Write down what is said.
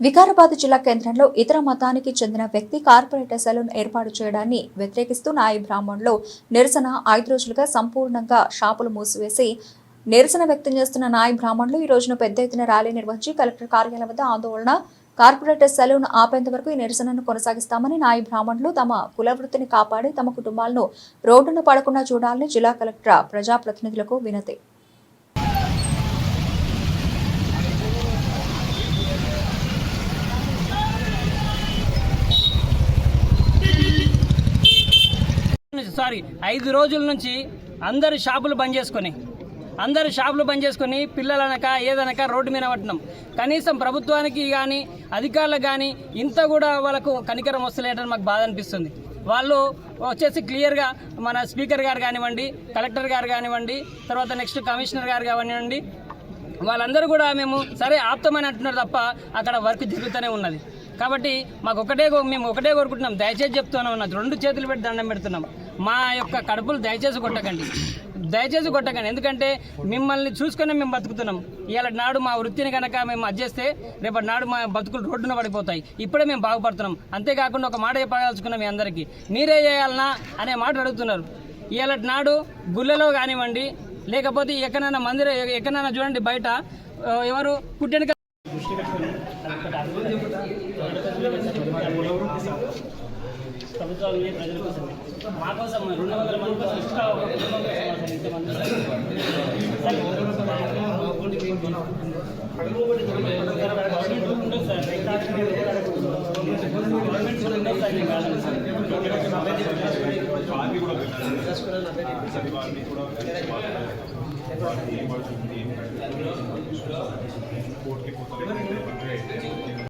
వికారాబాద్ జిల్లా కేంద్రంలో ఇతర మతానికి చెందిన వ్యక్తి కార్పొరేటర్ సెలూన్ ఏర్పాటు చేయడాన్ని వ్యతిరేకిస్తూ నాయి బ్రాహ్మణ్లో నిరసన ఐదు రోజులుగా సంపూర్ణంగా షాపులు మూసివేసి నిరసన వ్యక్తం చేస్తున్న నాయి బ్రాహ్మణులు ఈ రోజున పెద్ద ఎత్తున ర్యాలీ నిర్వహించి కలెక్టర్ కార్యాలయం వద్ద ఆందోళన. కార్పొరేటర్ సెలూన్ ఆపేంత వరకు ఈ నిరసనను కొనసాగిస్తామని నాయి బ్రాహ్మణులు తమ కులవృత్తిని కాపాడి తమ కుటుంబాలను రోడ్డున పడకుండా చూడాలని జిల్లా కలెక్టర్ ప్రజాప్రతినిధులకు వినతి. సారీ ఐదు రోజుల నుంచి అందరు షాపులు బంద్ చేసుకొని అందరు షాపులు బంద్ చేసుకొని పిల్లలనక ఏదనక రోడ్డు మీద పట్టినాం. కనీసం ప్రభుత్వానికి కానీ అధికారులకు కానీ ఇంత కూడా వాళ్ళకు కనికరం వస్తలేదని మాకు బాధ అనిపిస్తుంది. వాళ్ళు వచ్చేసి క్లియర్గా మన స్పీకర్ గారు కానివ్వండి కలెక్టర్ గారు కానివ్వండి తర్వాత నెక్స్ట్ కమిషనర్ గారు కానివ్వండి వాళ్ళందరూ కూడా మేము సరే ఆప్తమని అంటున్నారు తప్ప అక్కడ వర్క్ జరుగుతూనే ఉన్నది. కాబట్టి మాకు ఒకటే మేము ఒకటే కోరుకుంటున్నాం. దయచేసి చెప్తున్నాం ఉన్నది. రెండు చేతులు పెట్టి దండం పెడుతున్నాం. మా యొక్క కడుపులు దయచేసి కొట్టకండి. దయచేసి కొట్టకండి. ఎందుకంటే మిమ్మల్ని చూసుకునే మేము బతుకుతున్నాం. ఇవాళ నాడు మా వృత్తిని కనుక మేము అడ్జేస్తే రేపటి నాడు మా బతుకులు రోడ్డున పడిపోతాయి. ఇప్పుడే మేము బాగుపడుతున్నాం. అంతేకాకుండా ఒక మాట చెప్పదలుచుకున్నాం మీ అందరికీ. మీరే చేయాలనా అనే మాట అడుగుతున్నారు. ఇవాళ నాడు గుళ్ళలో కానివ్వండి లేకపోతే ఎక్కడైనా మందిర ఎక్కడైనా చూడండి బయట ఎవరు పుట్టిన ప్రభుత్వాలు ప్రజల కోసం మా కోసం రెండు వందల మంది కోసం ఎక్స్ట్రా ఒక కుటుంబం కోసం అసలు ఇంతమంది సరే. గవర్నమెంట్ ఉండదు సార్ గవర్నమెంట్ కూడా ఉండదు సార్ నేను కాదు. కోటి పోతుంది